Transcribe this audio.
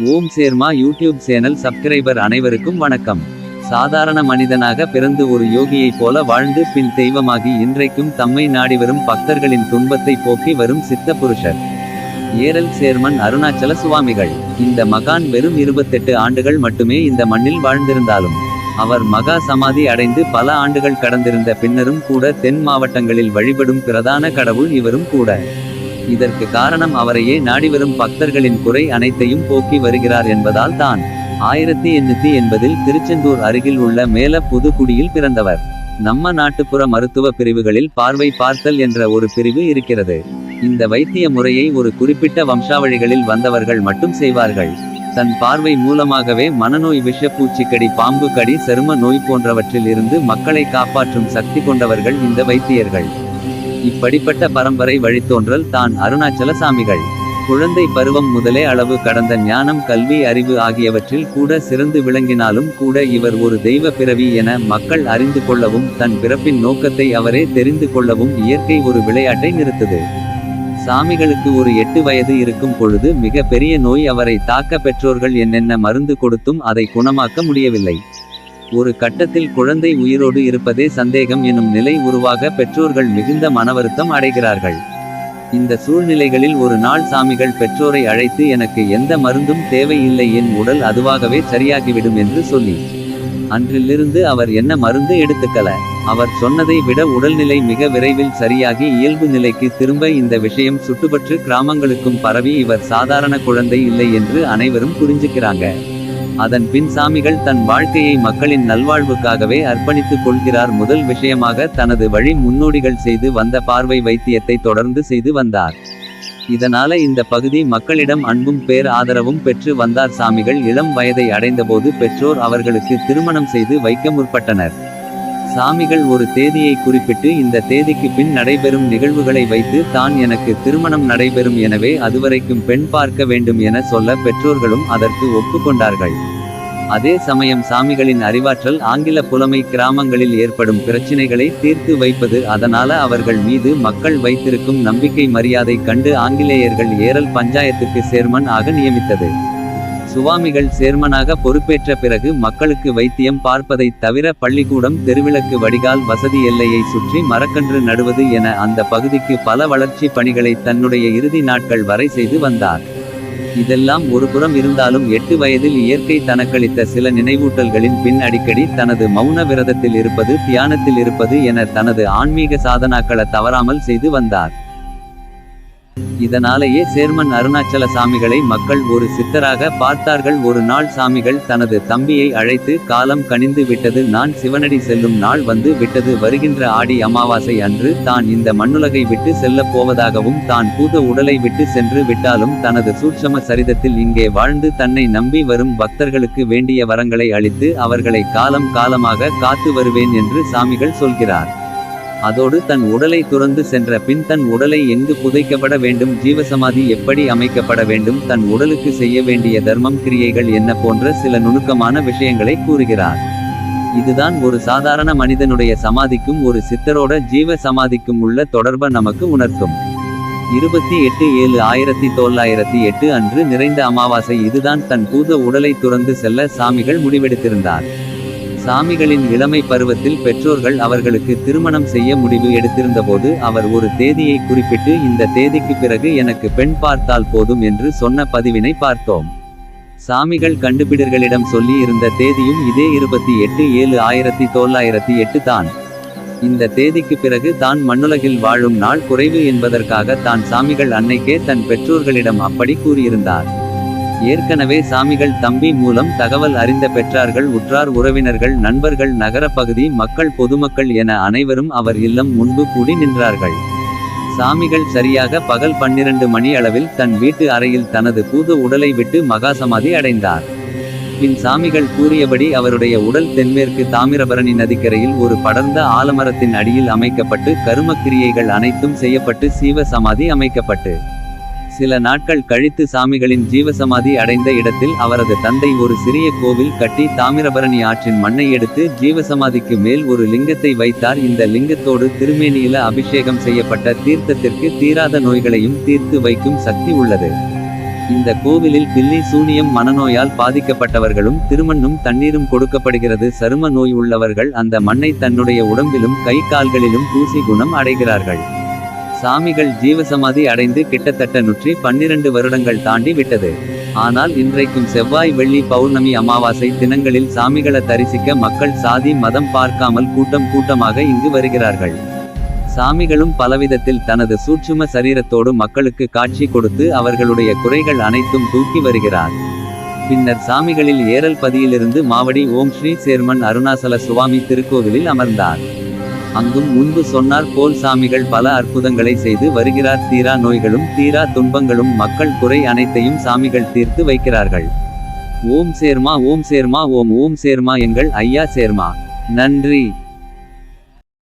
ஓம் சேர்மா YouTube channel subscriber அனைவருக்கும் வணக்கம். சாதாரண மனிதனாக பிறந்து ஒரு யோகியைப் போல வாழ்ந்து பின் தெய்வமாகி இன்றைக்கும் தம்மை நாடி வரும் பக்தர்களின் துன்பத்தை போக்கி வரும் சித்த புருஷர். ஏரல் சேர்மன் அருணாச்சல சுவாமிகள். இந்த மகான் வெறும் இருபத்தெட்டு ஆண்டுகள் மட்டுமே இந்த மண்ணில் வாழ்ந்திருந்தாலும் அவர் மகா சமாதி அடைந்து பல ஆண்டுகள் கடந்திருந்த பின்னரும் கூட தென் மாவட்டங்களில் வழிபடும் பிரதான கடவுள் இவரும் கூட. இதற்கு காரணம் அவரையே நாடிவரும் பக்தர்களின் குறை அனைத்தையும் போக்கி வருகிறார் என்பதால் தான். ஆயிரத்தி எண்ணூத்தி எண்பதில் திருச்செந்தூர் அருகில் உள்ள மேல புதுக்குடியில் பிறந்தவர். நம்ம நாட்டுப்புற மருத்துவ பிரிவுகளில் பார்வை பார்த்தல் என்ற ஒரு பிரிவு இருக்கிறது. இந்த வைத்திய முறையை ஒரு குறிப்பிட்ட வம்சாவழிகளில் வந்தவர்கள் மட்டும் செய்வார்கள். தன் பார்வை மூலமாகவே மனநோய் விஷப்பூச்சிக்கடி பாம்பு கடி சரும நோய் போன்றவற்றில் இருந்து மக்களை காப்பாற்றும் சக்தி கொண்டவர்கள் இந்த வைத்தியர்கள். இப்படிப்பட்ட பரம்பரை வழித்தோன்றல் தான் அருணாச்சல சாமிகள். குழந்தை பருவம் முதலே அளவு கடந்த ஞானம் கல்வி அறிவு ஆகியவற்றில் கூட சிறந்து விளங்கினாலும் கூட இவர் ஒரு தெய்வ பிறவி என மக்கள் அறிந்து கொள்ளவும் தன் பிறப்பின் நோக்கத்தை அவரே தெரிந்து கொள்ளவும் இயற்கை ஒரு விளையாட்டை நிறுத்தது. சாமிகளுக்கு ஒரு எட்டு வயது இருக்கும் பொழுது மிக பெரிய நோய் அவரை தாக்க பெற்றோர்கள் என்னென்ன மருந்து கொடுத்தும் அதை குணமாக்க முடியவில்லை. ஒரு கட்டத்தில் குழந்தை உயிரோடு இருப்பதே சந்தேகம் எனும் நிலை உருவாக பெற்றோர்கள் மிகுந்த மனவருத்தம் அடைகிறார்கள். இந்த சூழ்நிலைகளில் ஒரு நாள் சாமிகள் பெற்றோரை அழைத்து எனக்கு எந்த மருந்தும் தேவையில்லை என் உடல் அதுவாகவே சரியாகிவிடும் என்று சொல்லி. அன்றிலிருந்து அவர் என்ன மருந்து எடுத்துக்கல. அவர் சொன்னதை விட உடல்நிலை மிக விரைவில் சரியாகி இயல்பு நிலைக்கு திரும்ப இந்த விஷயம் சுட்டுப்பற்று கிராமங்களுக்கும் பரவி இவர் சாதாரண குழந்தை இல்லை என்று அனைவரும் புரிஞ்சுக்கிறாங்க. அதன் பின் சாமிகள் தன் வாழ்க்கையை மக்களின் நல்வாழ்வுக்காகவே அர்ப்பணித்துக் கொள்கிறார். முதல் விஷயமாக தனது வழி முன்னோடிகள் செய்து வந்த பார்வை வைத்தியத்தை தொடர்ந்து செய்து வந்தார். இதனால இந்த பகுதி மக்களிடம் அன்பும் பேர் ஆதரவும் பெற்று வந்தார். சாமிகள் இளம் வயதை அடைந்தபோது பெற்றோர் அவர்களுக்கு திருமணம் செய்து வைக்க முற்பட்டனர். சாமிகள் ஒரு தேதியை குறிப்பிட்டு இந்த தேதிக்கு பின் நடைபெறும் நிகழ்வுகளை வைத்து தான் எனக்கு திருமணம் நடைபெறும் எனவே அதுவரைக்கும் பெண் பார்க்க வேண்டும் என சொல்ல பெற்றோர்களும் அதற்கு ஒப்புக்கொண்டார்கள். அதே சமயம் சாமிகளின் அறிவாற்றல் ஆங்கில புலமை கிராமங்களில் ஏற்படும் பிரச்சினைகளை தீர்த்து வைப்பது அதனால அவர்கள் மீது மக்கள் வைத்திருக்கும் நம்பிக்கை மரியாதை கண்டு ஆங்கிலேயர்கள் ஏரல் பஞ்சாயத்துக்கு சேர்மன் ஆக நியமித்தது. சுவாமிகள் சேர்மனாக பொறுப்பேற்ற பிறகு மக்களுக்கு வைத்தியம் பார்ப்பதைத் தவிர பள்ளிக்கூடம் தெருவிளக்கு வடிகால் வசதி எல்லையை சுற்றி மரக்கன்று நடுவது என அந்த பகுதிக்கு பல வளர்ச்சி பணிகளை தன்னுடைய இறுதி நாட்கள் வரை செய்து வந்தார். இதெல்லாம் ஒருபுறம் இருந்தாலும் எட்டு வயதில் இயற்கை தனக்களித்த சில நினைவூட்டல்களின் பின் அடிக்கடி தனது மௌன விரதத்தில் இருப்பது தியானத்தில் இருப்பது என தனது ஆன்மீக சாதனாக்களை தவறாமல் செய்து வந்தார். இதனாலேயே சேர்மன் அருணாச்சல சாமிகளை மக்கள் ஒரு சித்தராக பார்த்தார்கள். ஒரு நாள் சாமிகள் தனது தம்பியை அழைத்து காலம் கனிந்து விட்டது நான் சிவனடி செல்லும் நாள் வந்து விட்டது வருகின்ற ஆடி அமாவாசை அன்று தான் இந்த மண்ணுலகை விட்டு செல்லப் போவதாகவும் தான் பூத உடலை விட்டு சென்று விட்டாலும் தனது சூட்சம சரிதத்தில் இங்கே வாழ்ந்து தன்னை நம்பி வரும் பக்தர்களுக்கு வேண்டிய வரங்களை அளித்து அவர்களை காலம் காலமாக காத்து வருவேன் என்று சாமிகள் சொல்கிறார். அதோடு தன் உடலை துறந்து சென்ற பின் தன் உடலை எங்கு புதைக்கப்பட வேண்டும் ஜீவசமாதி எப்படி அமைக்கப்பட வேண்டும் தன் உடலுக்கு செய்ய வேண்டிய தர்மம் கிரியைகள் என்ன போன்ற சில நுணுக்கமான விஷயங்களை கூறுகிறார். இதுதான் ஒரு சாதாரண மனிதனுடைய சமாதிக்கும் ஒரு சித்தரோட ஜீவ சமாதிக்கும் உள்ள தொடர்பை நமக்கு உணர்த்தும். இருபத்தி எட்டு ஏழு ஆயிரத்தி தொள்ளாயிரத்தி எட்டு அன்று நிறைந்த அமாவாசை இதுதான் தன் பூத உடலை துறந்து செல்ல சாமிகள் முடிவெடுத்திருந்தார். சாமிகளின் இளமை பருவத்தில் பெற்றோர்கள் அவர்களுக்கு திருமணம் செய்ய முடிவு எடுத்திருந்தபோது அவர் ஒரு தேதியை குறிப்பிட்டு இந்த தேதிக்கு பிறகு எனக்கு பெண் பார்த்தால் போதும் என்று சொன்ன பதிவினை பார்த்தோம். சாமிகள் கண்டுபிடர்களிடம் சொல்லி இருந்த தேதியும் இதே இருபத்தி எட்டு ஏழு ஆயிரத்தி தொள்ளாயிரத்தி எட்டு தான். இந்த தேதிக்கு பிறகு தான் மண்ணுலகில் வாழும் நாள் குறைவு என்பதற்காக தான் சாமிகள் அன்னைக்கே தன் பெற்றோர்களிடம் அப்படி கூறியிருந்தார். ஏற்கனவே சாமிகள் தம்பி மூலம் தகவல் அறிந்த பெற்றார்கள் உற்றார் உறவினர்கள் நண்பர்கள் நகரப்பகுதி மக்கள் பொதுமக்கள் என அனைவரும் அவர் இல்லம் முன்பு கூடி நின்றார்கள். சாமிகள் சரியாக பகல் பன்னிரண்டு மணி அளவில் தன் வீட்டு அறையில் தனது பூத உடலை விட்டு மகாசமாதி அடைந்தார். பின் சாமிகள் கூறியபடி அவருடைய உடல் தென்மேற்கு தாமிரபரணி நதிக்கரையில் ஒரு படர்ந்த ஆலமரத்தின் அடியில் அமைக்கப்பட்டு கருமக்கிரியைகள் அனைத்தும் செய்யப்பட்டு சீவ சமாதி அமைக்கப்பட்டு. சில நாட்கள் கழித்து சாமிகளின் ஜீவசமாதி அடைந்த இடத்தில் அவரது தந்தை ஒரு சிறிய கோவில் கட்டி தாமிரபரணி ஆற்றின் மண்ணை எடுத்து ஜீவசமாதிக்கு மேல் ஒரு லிங்கத்தை வைத்தார். இந்த லிங்கத்தோடு திருமேனியில அபிஷேகம் செய்யப்பட்ட தீர்த்தத்திற்கு தீராத நோய்களையும் தீர்த்து வைக்கும் சக்தி உள்ளது. இந்த கோவிலில் பில்லி சூனியம் மனநோயால் பாதிக்கப்பட்டவர்களும் திருமண்ணும் தண்ணீரும் கொடுக்கப்படுகிறது. சரும நோய் உள்ளவர்கள் அந்த மண்ணை தன்னுடைய உடம்பிலும் கை கால்களிலும் பூசி குணம் அடைகிறார்கள். சாமிகள் ஜீவசமாதி அடைந்து கிட்டத்தட்ட நூற்றி பன்னிரண்டு வருடங்கள் தாண்டி விட்டது. ஆனால் இன்றைக்கும் செவ்வாய் வெள்ளி பௌர்ணமி அமாவாசை தினங்களில் சாமிகளை தரிசிக்க மக்கள் சாதி மதம் பார்க்காமல் கூட்டம் கூட்டமாக இங்கு வருகிறார்கள். சாமிகளும் பலவிதத்தில் தனது சூட்சும சரீரத்தோடு மக்களுக்கு காட்சி கொடுத்து அவர்களுடைய குறைகள் அனைத்தும் தூக்கி வருகிறார். பின்னர் சாமிகளில் ஏரல் பதியிலிருந்து மாவடி ஓம் ஸ்ரீ சேர்மன் அருணாசல சுவாமி திருக்கோவிலில் அமர்ந்தார். அங்கும் முன்பு சொன்னார் போல் சாமிகள் பல அற்புதங்களை செய்து வருகிறார். தீரா நோய்களும் தீரா துன்பங்களும் மக்கள் குறை அனைத்தையும் சாமிகள் தீர்த்து வைக்கிறார்கள். ஓம் சேர்மா ஓம் சேர்மா ஓம் ஓம் சேர்மா எங்கள் ஐயா சேர்மா. நன்றி.